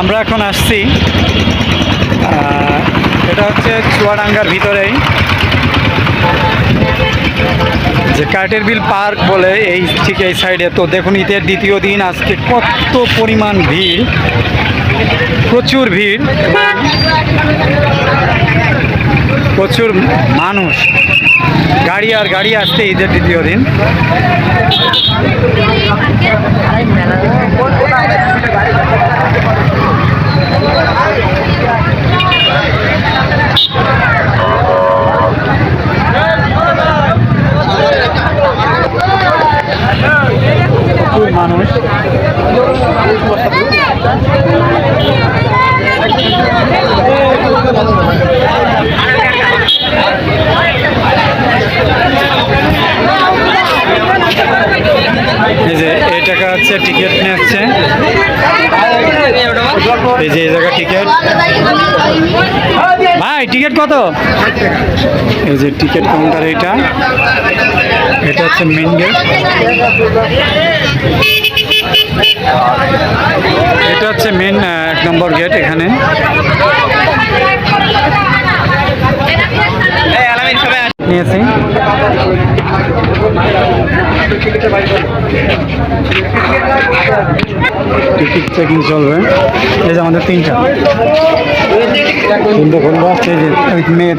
আমরা এখন আসছি এটা হচ্ছে চুয়াডাঙ্গার ভিতরেই। যে কার্টের বিল পার্ক বলে এই ঠিক এই সাইডে। তো দেখুন, ঈদের দ্বিতীয় দিন, আজকে কত পরিমাণ ভিড়, প্রচুর ভিড়। প্রচুর মানুষ, গাড়ি আর গাড়ি আসছে ঈদের দ্বিতীয় দিন প্রচুর মানুষ এই যে এই টাকা হচ্ছে টিকিট নিচ্ছে এই যে এই জায়গা টিকিট ভাই টিকিট কত? এই যে টিকিট কাউন্টার এটা। এটা হচ্ছে মেন গেট এটা হচ্ছে মেন এক নম্বর গেট এখানে। নিয়েছি টিকিট চেকিং চলবে। এই যে আমাদের তিনটা। তিনটে খুলবো এই যে মেয়ের।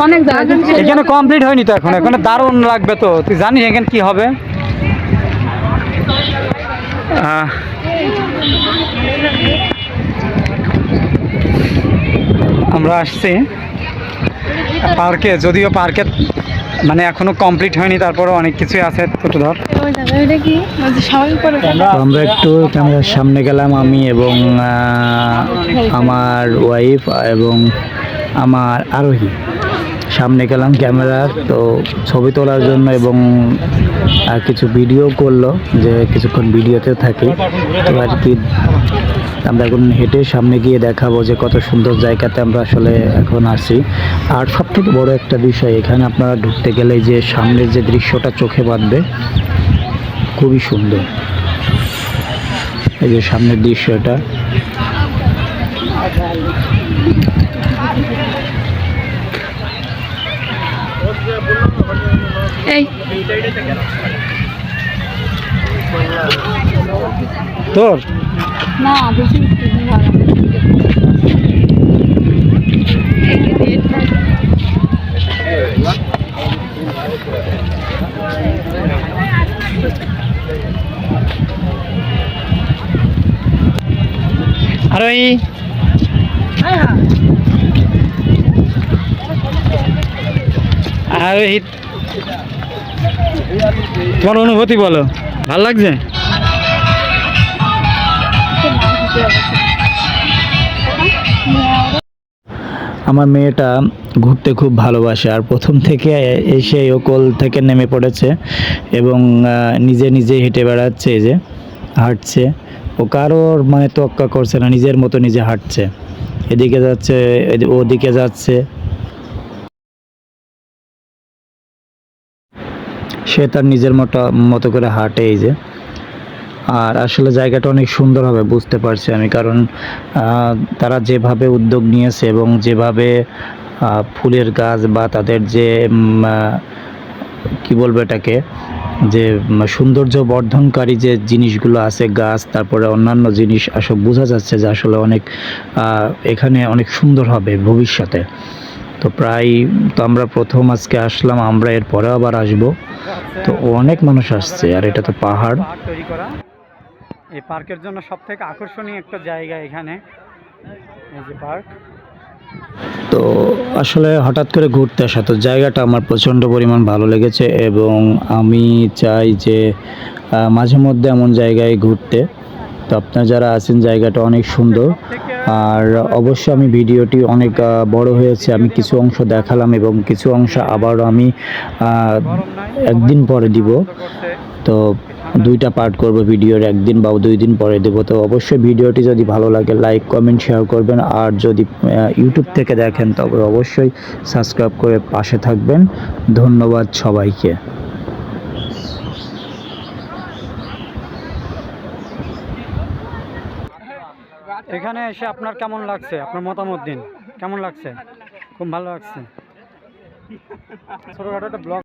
মানে এখানে কমপ্লিট হয়নি তো এখন এখানে দারুণ লাগবে তো। তুই জানিস এখানে কি হবে? আমরা আসছি পার্কে, যদিও পার্কে মানে এখনও কমপ্লিট হয়নি তারপরে অনেক কিছুই আছে ছোট ধর। আমরা একটু ক্যামেরার সামনে গেলাম, আমি এবং আমার ওয়াইফ এবং আমার আরোহী। সামনে গেলাম ক্যামেরার তো ছবি তোলার জন্য এবং কিছু ভিডিও করল, যে কিছুক্ষণ ভিডিওতে থাকি। তো আর কি, আমরা এখন হেঁটে সামনে গিয়ে দেখাবো যে কত সুন্দর জায়গাতে আমরা আসলে এখন আসি আর সব থেকে বড় একটা বিষয়, এখানে আপনারা ঢুকতে গেলে যে সামনের যে দৃশ্যটা চোখে বাঁধবে, খুবই সুন্দর। এই যে সামনের দৃশ্যটা। এই। তোর? না বেশি আর ওই আর তোমার অনুভূতি বলো, ভালো লাগছে? আমার মেয়েটা ঘুরতে খুব ভালোবাসে আর প্রথম থেকে এসে ওকল থেকে নেমে পড়েছে এবং নিজে নিজে হেঁটে বেড়াচ্ছে যে, হাঁটছে। ও কারোর মানে তোয়াক্কা করছে না, নিজের মতো নিজে হাঁটছে। এদিকে যাচ্ছে ওদিকে যাচ্ছে। সে তার নিজের মতো মতো করে হাঁটে এই যে। আর আসলে জায়গাটা অনেক সুন্দর হবে, বুঝতে পারছি আমি। কারণ তারা যেভাবে উদ্যোগ নিয়েছে এবং যেভাবে ফুলের গাছ বা তাদের যে কি বলব এটাকে, যে সৌন্দর্য বর্ধনকারী যে জিনিসগুলো আছে, গাছ, তারপরে অন্যান্য জিনিস, আসলে বোঝা যাচ্ছে যে আসলে অনেক এখানে অনেক সুন্দর হবে ভবিষ্যতে। তো প্রায়, তো আমরা প্রথম আজকে আসলাম, আমরা এর পরেও আবার আসব। তো অনেক মানুষ আসছে আর এটা তো পাহাড়। তৈরি করা। এই পার্কের জন্য সব থেকে আকর্ষণীয় একটা জায়গা এখানে। এই যে পার্ক। তো আসলে হঠাৎ করে ঘুরতে আসা তো জায়গাটা আমার প্রচণ্ড পরিমাণ ভালো লেগেছে এবং আমি চাই যে মাঝে মধ্যে এমন জায়গায় ঘুরতে। তো আপনারা যারা আছেন জায়গাটা অনেক সুন্দর। আর অবশ্যই আমি ভিডিওটি অনেক বড় হয়েছে, আমি কিছু অংশ দেখালাম এবং কিছু অংশ আবারও আমি একদিন পরে দিব। তো দুইটা পার্ট করব ভিডিওর, একদিন বা দুই দিন পরে দেবো। তো অবশ্যই ভিডিওটি যদি ভালো লাগে লাইক কমেন্ট শেয়ার করবেন। আর যদি ইউটিউব থেকে দেখেন, তবে অবশ্যই সাবস্ক্রাইব করে পাশে থাকবেন। ধন্যবাদ সবাইকে। এখানে এসে আপনার কেমন লাগছে? আপনার মতামত দিন। কেমন লাগছে? খুব ভালো লাগছে। ছোটোখাটো একটা ব্লগ